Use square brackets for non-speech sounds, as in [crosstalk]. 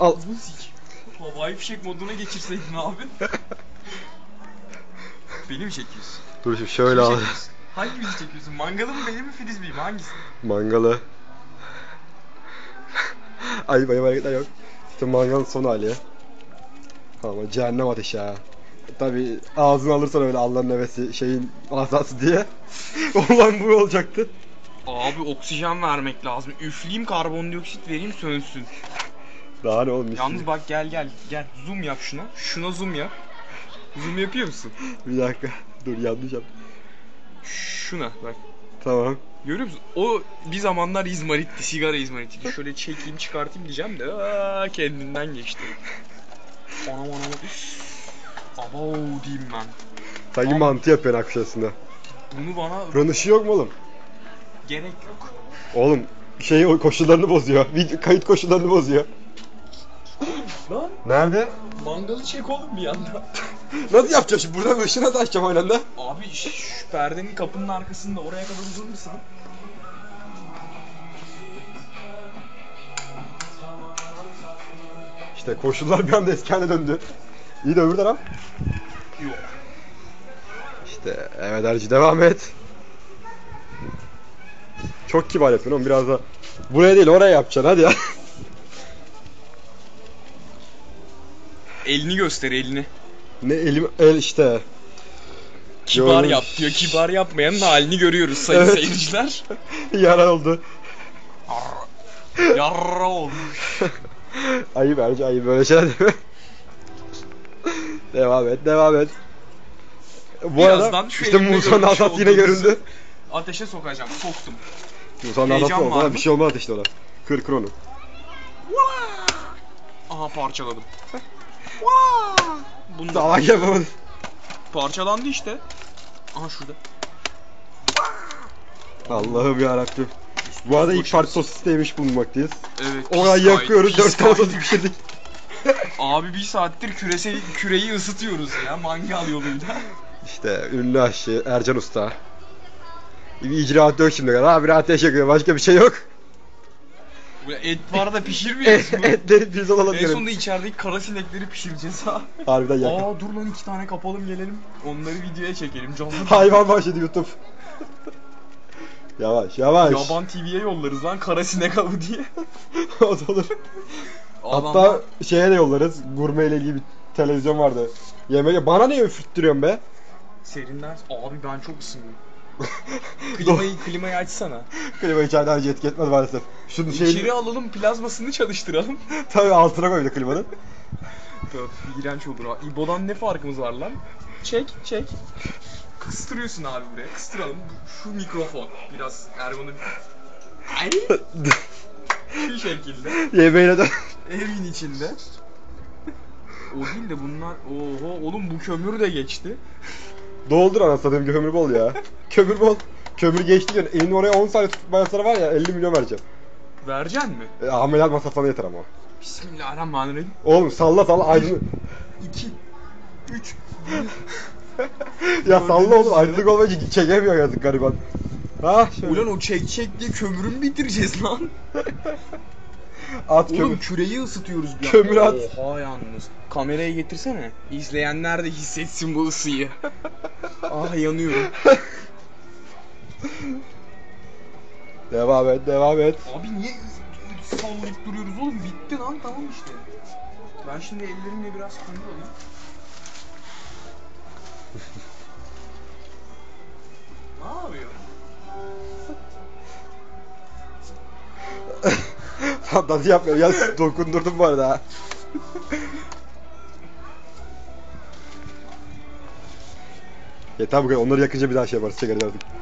Al. Havai fişek moduna geçirseydin abi. [laughs] Beni mi çekiyorsun? Dur şimdi şöyle Kimi al. çekiyorsun? Hangimizi çekiyorsun? Mangalı mı benim mi frisbee mi? Hangisi? Mangalı. Ayıp ayıp hareketler yok. İşte mangalın son hali. Ama cehennem ateşi ha. Tabi ağzını alırsan öyle Allah'ın nefesi şeyin azası diye. [laughs] Olan bu olacaktı. Abi oksijen vermek lazım. Üfleyeyim karbondioksit vereyim sönsün. Daha ne olmuş? Yalnız bak gel gel gel zoom yap şuna. Şuna zoom yap. Zoom yapıyor musun? Bir dakika. Dur yanlış yap. Şuna bak. Tamam. Görüyor musun? O bir zamanlar izmaritti, sigara izmaritiydi. Şöyle çekeyim çıkartayım diyeceğim de aa, kendinden geçti. Anam anam. Abo diyeyim ben. Sanki Tamam. mantı yapıyorsun akşasında. Bunu bana Buranın ışığı yok mu oğlum? gerek yok. Oğlum şey o koşullarını bozuyor. Video, kayıt koşullarını bozuyor. Lan Nerede? mangalı çek oğlum bir yanda. [laughs] Nasıl yapacağım şimdi? Buradan ışığına da açacağım aynı anda. Abi şu, şu perdenin kapının arkasında oraya kadar uzun musun? İşte koşullar bir anda eski haline döndü. İyi de öbür taraf. Yok. İşte evet Erci devam et. Çok kibar yapıyorsun oğlum biraz da. Buraya değil oraya yapacaksın hadi ya. [laughs] Elini göster elini. ne elim el işte. Kibar Görmüş. yap diyor. Kibar yapmayanın halini görüyoruz sayın Evet. seyirciler. [laughs] Yara oldu. Yarra olmuş. [laughs] ayıp Erci ayıp böyle şeyler deme. devam et devam et. Bu Birazdan arada işte görmüş hatası yine göründü. Ateşe sokacağım. Soktum. Heyecan hatası oldu bir şey olmaz işte ona. Kır kır onu. Aha parçaladım. Bunu Salak yapamadın. parçalandı işte. Aha şurada. Allah'ım yarabbim. Bu arada ilk parti sosiste yemiş bulunmaktayız. Evet. O kadar pis yakıyoruz, kaydı, 4 pis tane sosis pişirdik. Abi bir saattir küresi, küreyi ısıtıyoruz ya mangal yoluyla. İşte ünlü aşçı Ercan Usta. Bir icraat yok şimdi kadar. Abi ateş yakıyor. Başka bir şey yok. Bu et var da pişirmiyoruz mu? Etleri biz olalım en sonunda içerideki kara sinekleri pişireceğiz ha. Harbiden yak. Aa dur lan iki tane kapalım gelelim. Onları videoya çekelim. Canlı [laughs] Hayvan başladı YouTube. yavaş yavaş. Yaban TV'ye yollarız lan kara sinek avı diye. [laughs] o da olur. Hatta Adamlar- şeye de yollarız. Gurme ile ilgili bir televizyon vardı. Yemeğe bana niye üfürttürüyorsun be? Serinden abi ben çok ısındım. [laughs] klimayı klimayı açsana. Klima içeriden harcı etki etmez maalesef. Şunun şeyini İçeri alalım plazmasını çalıştıralım. [laughs] tabii altına koy bir de klimanın. Öf, iğrenç olur ha. İbo'dan ne farkımız var lan? Çek, çek. Kıstırıyorsun abi buraya. Kıstıralım. Şu mikrofon. Biraz Erman'ı Ay. Şu şekilde. Yemeğine de Evin içinde. O değil de bunlar... Oho oğlum bu kömür de geçti. Doldur anasını satayım kömür bol ya. kömür bol. Kömür geçti diyorsun. Elini oraya 10 saniye tutmaya sonra var ya 50 milyon vereceğim. Vereceksin mi? E, ameliyat masrafına yeter ama. Bismillahirrahmanirrahim. Oğlum salla salla aydın. 2 3 ya salla oğlum aydınlık olmayınca çekemiyor yazık gariban. Ha şöyle. Ulan o çek çek diye kömürü mü bitireceğiz lan? at Oğlum kömür. küreyi ısıtıyoruz bir Kömür at. Oha yalnız. Kamerayı getirsene. İzleyenler de hissetsin bu ısıyı. [laughs] ah yanıyorum. Devam et devam et. Abi niye sallayıp duruyoruz oğlum? Bitti lan tamam işte. Ben şimdi ellerimle biraz kömür alayım. [laughs] ne yapıyor? Fantezi yapmıyorum. Ya [laughs] dokundurdum bu arada ha. [laughs] Yeter bu kadar. Onları yakınca bir daha şey yaparız. Çekeriz artık.